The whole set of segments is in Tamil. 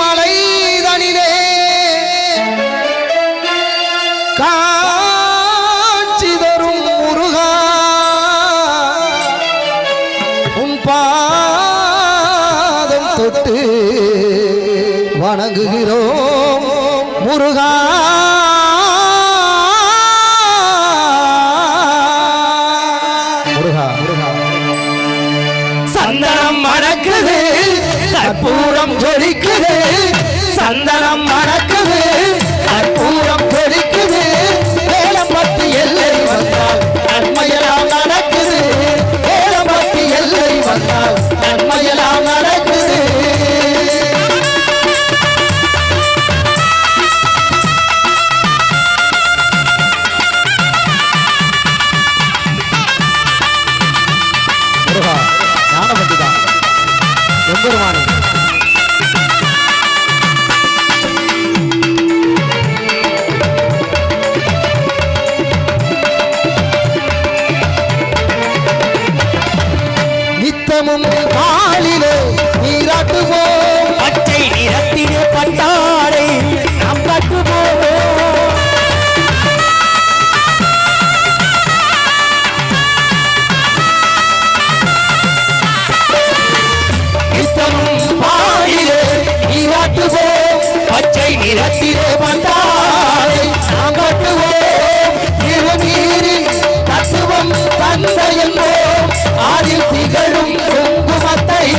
மலைதனிலே காட்சி தரும் முருகா. உன் பாதம் தொட்டு வணங்குகிறோம் முருகா. முருகா சந்தனம் மணக்குது கற்பூரம் ஜொலிக்குது. சந்தனம் மணக்குது. கற்பூரம் ஜொலிக்குது. வேலம்பட்டு எல்லை வந்தால் நன்மையெல்லாம் நடக்குது. வேலம்பட்டு எல்லை வந்தால் நன்மையெல்லாம் நடக்குது. முருகா ஞானபண்டிதா எம்பெருமானே. நித்தமும் காலிலே நீராட்டுவோம். பச்சை நிறத்திலே பட்டாடை நாம் கட்டுவோம். நித்தமும் பாடிலே நீராட்டுவோம். பச்சை நிறத்திலே வந்தாரை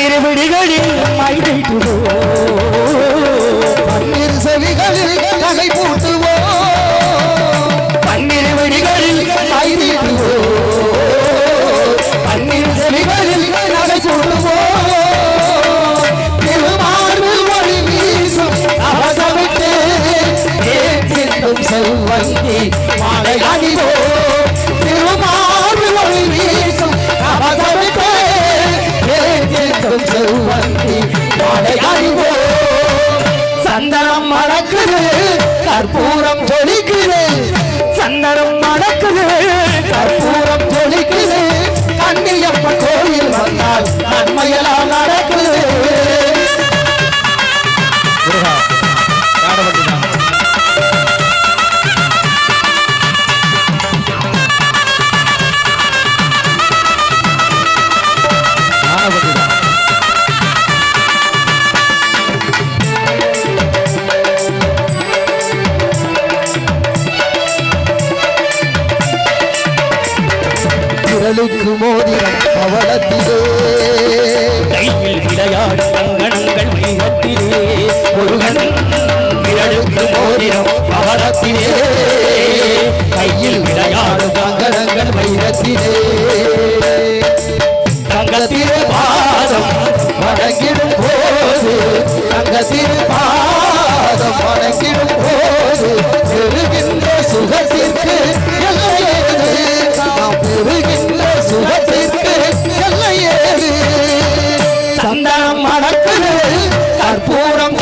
ஞானபண்டிதா பன்னிரு விடிகளில் கற்பூரம் ஜொலிக்குது. சந்தனம் மணக்குது கற்பூரம் ஜொலிக்குது. கண்ணியப்ப கோயில் வந்தால் நன்மையெல்லாம் நடக்குது. விரலுக்கு மோதிரம் பவளத்திலே கையில் விளையாடு அங்கணங்கள் வைகத்திலே முருகன் விரலுக்கு மோதிரம் பவளத்திலே கையில் விளையாடு அங்கணங்கள் வைரத்திலே தங்கத்திலே பாதம் வணங்கிடும் போது தங்கத்திலே சந்தனம் மணக்குது கற்பூரம்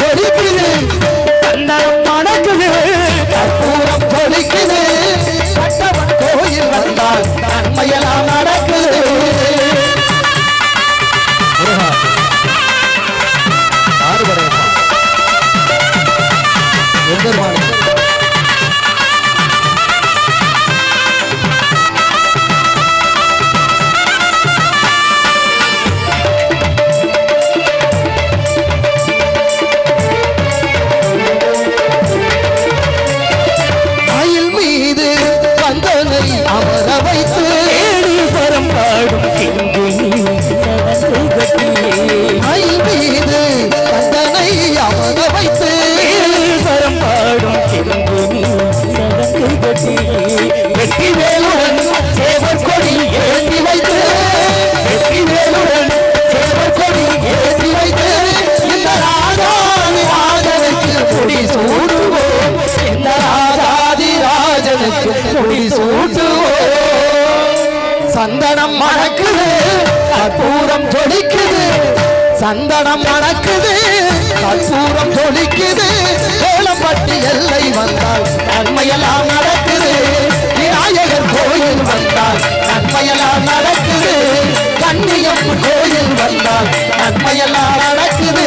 சந்தனம் மணக்குது. கற்பூரம் ஜொலிக்குது. சந்தனம் மணக்குது. கற்பூரம் ஜொலிக்குது. வேளம்பட்டி எல்லை வந்தால் நன்மையெல்லாம் நடக்குது. விநாயகர் கோயில் வந்தால் நன்மையெல்லாம் நடக்குது. கண்ணியம் கோயில் வந்தால் நன்மையெல்லாம் நடக்குது.